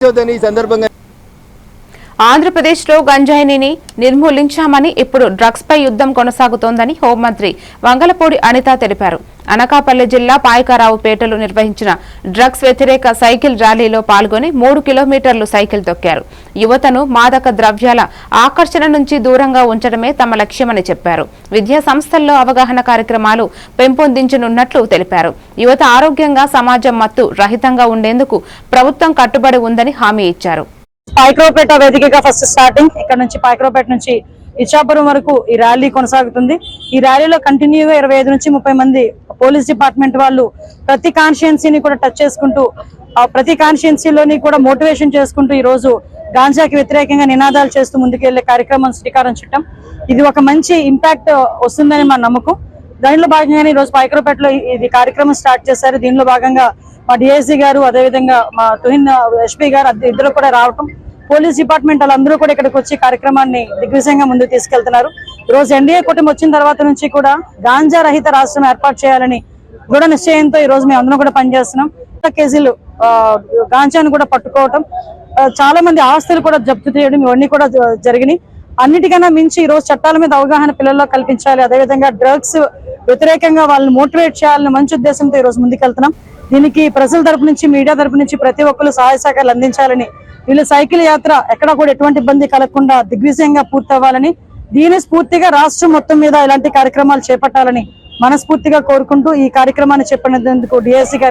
చేయొద్దని ఈ సందర్భంగా ఆంధ్రప్రదేశ్లో గంజాయిని నిర్మూలించామని ఇప్పుడు డ్రగ్స్పై యుద్ధం కొనసాగుతోందని హోంమంత్రి వంగలపూడి అనిత తెలిపారు. అనకాపల్లి జిల్లా పాయకారావుపేటలో నిర్వహించిన డ్రగ్స్ వ్యతిరేక సైకిల్ ర్యాలీలో పాల్గొని మూడు కిలోమీటర్లు సైకిల్ తొక్కారు. యువతను మాదక ద్రవ్యాల ఆకర్షణ నుంచి దూరంగా ఉంచడమే తమ లక్ష్యమని చెప్పారు. విద్యా సంస్థల్లో అవగాహన కార్యక్రమాలు పెంపొందించనున్నట్లు తెలిపారు. యువత ఆరోగ్యంగా సమాజం మత్తు రహితంగా ఉండేందుకు ప్రభుత్వం కట్టుబడి ఉందని హామీ ఇచ్చారు. పాయక్రోపేట వేదికగా ఫస్ట్ స్టార్టింగ్. ఇక్కడ నుంచి పాయక్రోపేట నుంచి ఇచ్చాపురం వరకు ఈ ర్యాలీ కొనసాగుతుంది. ఈ ర్యాలీలో కంటిన్యూగా ఇరవై ఐదు నుంచి ముప్పై మంది పోలీస్ డిపార్ట్మెంట్ వాళ్ళు ప్రతి కాన్స్టిట్యున్సీని కూడా టచ్ చేసుకుంటూ ప్రతి కాన్స్టిట్యున్సీలోని కూడా మోటివేషన్ చేసుకుంటూ ఈ రోజు గాంజాకి వ్యతిరేకంగా నినాదాలు చేస్తూ ముందుకెళ్ళే కార్యక్రమం శ్రీకారం చుట్టం. ఇది ఒక మంచి ఇంపాక్ట్ వస్తుందని మా నమ్మకం. దానిలో భాగంగానే ఈ రోజు ఇది కార్యక్రమం స్టార్ట్ చేశారు. దీనిలో భాగంగా మా డిఎస్సీ గారు అదేవిధంగా మా తుహిన్ ఎస్పీ గారు ఇద్దరు కూడా రావటం పోలీస్ డిపార్ట్మెంట్ వాళ్ళందరూ కూడా ఇక్కడికి వచ్చి కార్యక్రమాన్ని దిగ్విజయంగా ముందుకు తీసుకెళ్తున్నారు. రోజు ఎన్డీఏ కూటమి వచ్చిన తర్వాత నుంచి కూడా గాంజా రహిత రాష్ట్రం ఏర్పాటు చేయాలని దృఢ నిశ్చయంతో ఈ రోజు మేము అందరం కూడా పనిచేస్తున్నాం. కేజీలు గాంజాను కూడా పట్టుకోవటం చాలా మంది ఆస్తులు కూడా జప్తు చేయడం ఇవన్నీ కూడా జరిగినాయి. అన్నిటికన్నా మించి ఈ రోజు చట్టాల మీద అవగాహన పిల్లల్లో కల్పించాలి. అదేవిధంగా డ్రగ్స్ వ్యతిరేకంగా వాళ్ళని మోటివేట్ చేయాలని మంచి ఉద్దేశంతో ఈ రోజు ముందుకెళ్తున్నాం. దీనికి ప్రజల తరపు నుంచి మీడియా తరపు నుంచి ప్రతి ఒక్కరు సహాయ సహకారాలు అందించాలని వీళ్ళు సైకిల్ యాత్ర ఎక్కడ కూడా ఎటువంటి ఇబ్బంది కలగకుండా దిగ్విజయంగా పూర్తవ్వాలని దీని స్ఫూర్తిగా రాష్ట్రం మొత్తం మీద ఇలాంటి కార్యక్రమాలు చేపట్టాలని మనస్ఫూర్తిగా కోరుకుంటూ ఈ కార్యక్రమాన్ని చెప్పినందుకు డిఎస్సీ గారు